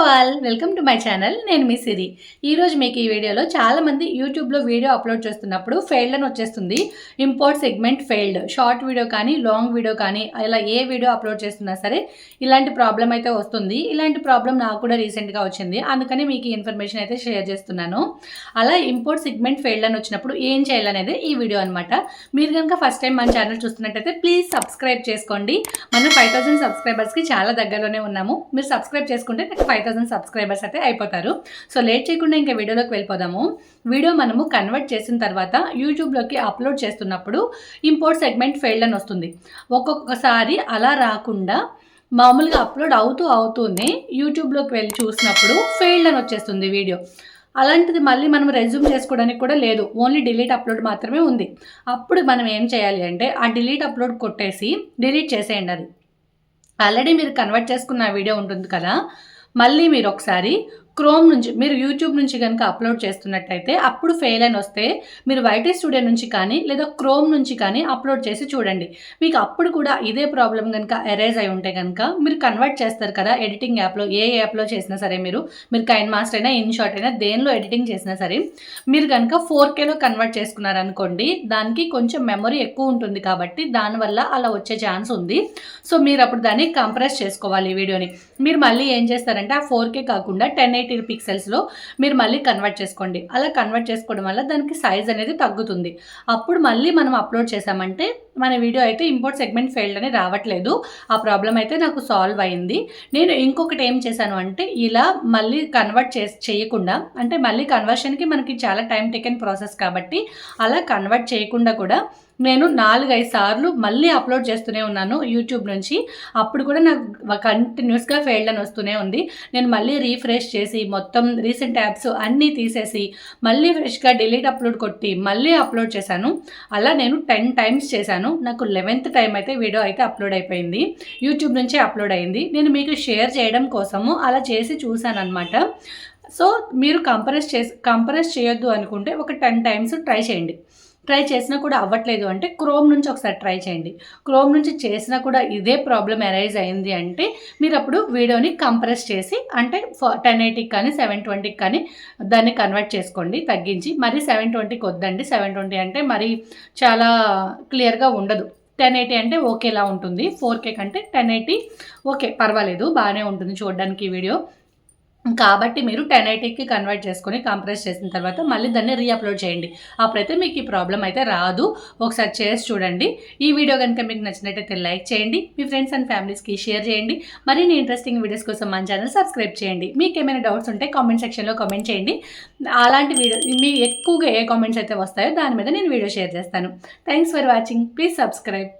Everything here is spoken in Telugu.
All welcome to my channel నేను మీ సిరి. ఈరోజు మీకు ఈ వీడియోలో చాలామంది యూట్యూబ్లో వీడియో అప్లోడ్ చేస్తున్నప్పుడు ఫెయిల్డ్ అని వచ్చేస్తుంది. Import segment failed short video కానీ లాంగ్ వీడియో కానీ ఇలా ఏ వీడియో అప్లోడ్ చేస్తున్నా సరే ఇలాంటి ప్రాబ్లం అయితే వస్తుంది. ఇలాంటి ప్రాబ్లం నాకు కూడా రీసెంట్గా వచ్చింది. అందుకని మీకు ఈ ఇన్ఫర్మేషన్ అయితే షేర్ చేస్తున్నాను. అలా ఇంపోర్ట్ సెగ్మెంట్ ఫెయిల్డ్ అని వచ్చినప్పుడు ఏం చేయాలనేది ఈ వీడియో అనమాట మీరు కనుక ఫస్ట్ టైం మన ఛానల్ చూస్తున్నట్టయితే ప్లీజ్ సబ్స్క్రైబ్ చేసుకోండి. మనం ఫైవ్ థౌసండ్ సబ్స్క్రైబర్స్కి చాలా దగ్గరలోనే ఉన్నాము. మీరు సబ్స్క్రైబ్ చేసుకుంటే నాకు ఫైవ్ థౌసండ్ సబ్స్క్రైబర్స్ అయితే అయిపోతారు. సో లేట్ చేయకుండా ఇంకా వీడియోలోకి వెళ్ళిపోదాము. వీడియో మనము కన్వర్ట్ చేసిన తర్వాత యూట్యూబ్లోకి అప్లోడ్ చేస్తున్నప్పుడు ఇంపోర్ట్ సెగ్మెంట్ ఫెయిల్డ్ అని వస్తుంది. ఒక్కొక్కసారి అలా రాకుండా మామూలుగా అప్లోడ్ అవుతూ అవుతూనే యూట్యూబ్లోకి వెళ్ళి చూసినప్పుడు ఫెయిల్డ్ అని వచ్చేస్తుంది వీడియో. అలాంటిది మళ్ళీ మనం రెజ్యూమ్ చేసుకోవడానికి కూడా లేదు. ఓన్లీ డిలీట్ అప్లోడ్ మాత్రమే ఉంది. అప్పుడు మనం ఏం చేయాలి అంటే ఆ డిలీట్ అప్లోడ్ కొట్టేసి డిలీట్ చేసేయండి అది. ఆల్రెడీ మీరు కన్వర్ట్ చేసుకున్న వీడియో ఉంటుంది కదా మళ్ళీ మీరు ఒకసారి క్రోమ్ నుంచి మీరు యూట్యూబ్ నుంచి కనుక అప్లోడ్ చేస్తున్నట్టయితే అప్పుడు ఫెయిల్ అని వస్తే మీరు వైటీ స్టూడియో నుంచి కానీ లేదా క్రోమ్ నుంచి కానీ అప్లోడ్ చేసి చూడండి. మీకు అప్పుడు కూడా ఇదే ప్రాబ్లం కనుక ఎరేజ్ అయి ఉంటే కనుక మీరు కన్వర్ట్ చేస్తారు కదా ఎడిటింగ్ యాప్లో ఏ యాప్లో చేసినా సరే మీరు. మీరు కైన్ మాస్టర్ అయినా ఇన్షాట్ అయినా దేనిలో ఎడిటింగ్ చేసినా సరే మీరు కనుక ఫోర్ కేలో కన్వర్ట్ చేసుకున్నారనుకోండి దానికి కొంచెం మెమరీ ఎక్కువ ఉంటుంది కాబట్టి దానివల్ల అలా వచ్చే ఛాన్స్ ఉంది. సో మీరు అప్పుడు దాన్ని కంప్రెస్ చేసుకోవాలి ఈ వీడియోని. మీరు మళ్ళీ ఏం చేస్తారంటే ఆ ఫోర్ కే కాకుండా టెన్ ఎయిట్ పిక్సెల్స్లో మీరు మళ్ళీ కన్వర్ట్ చేసుకోండి. అలా కన్వర్ట్ చేసుకోవడం వల్ల దానికి సైజ్ అనేది తగ్గుతుంది. అప్పుడు మళ్ళీ మనం అప్లోడ్ చేసామంటే మన వీడియో అయితే ఇంపోర్ట్ సెగ్మెంట్ ఫెయిల్డ్ అని రావట్లేదు. ఆ ప్రాబ్లం అయితే నాకు సాల్వ్ అయింది. నేను ఇంకొకటి ఏం చేశాను అంటే ఇలా మళ్ళీ కన్వర్ట్ చే చేయకుండా అంటే మళ్ళీ కన్వర్షన్కి మనకి చాలా టైం టేకెన్ ప్రాసెస్ కాబట్టి అలా కన్వర్ట్ చేయకుండా కూడా నేను నాలుగైదు సార్లు మళ్ళీ అప్లోడ్ చేస్తూనే ఉన్నాను యూట్యూబ్ నుంచి. అప్పుడు కూడా నాకు కంటిన్యూస్గా ఫెయిల్డ్ అని వస్తూనే ఉంది. నేను మళ్ళీ రీఫ్రెష్ చేసి మొత్తం రీసెంట్ యాప్స్ అన్నీ తీసేసి మళ్ళీ ఫ్రెష్గా డిలీట్ అప్లోడ్ కొట్టి మళ్ళీ అప్లోడ్ చేశాను. అలా నేను టెన్ టైమ్స్ చేశాను. నాకు లెవెన్త్ టైం అయితే వీడియో అయితే అప్లోడ్ అయిపోయింది. యూట్యూబ్ నుంచే అప్లోడ్ అయింది. నేను మీకు షేర్ చేయడం కోసము అలా చేసి చూశాను అనమాట సో మీరు కంప్రెస్ చేసి కంప్రెస్ చేయొద్దు అనుకుంటే ఒక టెన్ టైమ్స్ ట్రై చేయండి. ట్రై చేసినా కూడా అవ్వట్లేదు అంటే క్రోమ్ నుంచి ఒకసారి ట్రై చేయండి. క్రోమ్ నుంచి చేసినా కూడా ఇదే ప్రాబ్లం అరైజ్ అయింది అంటే మీరు అప్పుడు వీడియోని కంప్రెస్ చేసి అంటే టెన్ ఎయిటీకి కానీ సెవెన్ ట్వంటీకి కానీ దాన్ని కన్వర్ట్ చేసుకోండి తగ్గించి. మరి సెవెన్ ట్వంటీకి వద్దండి. సెవెన్ ట్వంటీ అంటే మరి చాలా క్లియర్గా ఉండదు. టెన్ ఎయిటీ అంటే ఓకేలా ఉంటుంది. ఫోర్ కే కంటే టెన్ ఎయిటీ ఓకే పర్వాలేదు. బాగానే ఉంటుంది చూడడానికి వీడియో. కాబట్టి మీరు టెన్ ఎయిటీకి కన్వర్ట్ చేసుకొని కంప్రెస్ చేసిన తర్వాత మళ్ళీ దాన్ని రీఅప్లోడ్ చేయండి. అప్పుడైతే మీకు ఈ ప్రాబ్లం అయితే రాదు. ఒకసారి చేసి చూడండి. ఈ వీడియో కనుక మీకు నచ్చినట్టయితే లైక్ చేయండి. మీ ఫ్రెండ్స్ అండ్ ఫ్యామిలీస్కి షేర్ చేయండి. మరిన్ని ఇంట్రెస్టింగ్ వీడియోస్ కోసం మన ఛానల్ సబ్స్క్రైబ్ చేయండి. మీకు ఏమైనా డౌట్స్ ఉంటే కామెంట్ సెక్షన్లో కామెంట్ చేయండి. అలాంటి వీడియో మీ ఎక్కువగా ఏ కామెంట్స్ అయితే వస్తాయో దాని మీద నేను వీడియో షేర్ చేస్తాను. Thanks for watching. Please subscribe.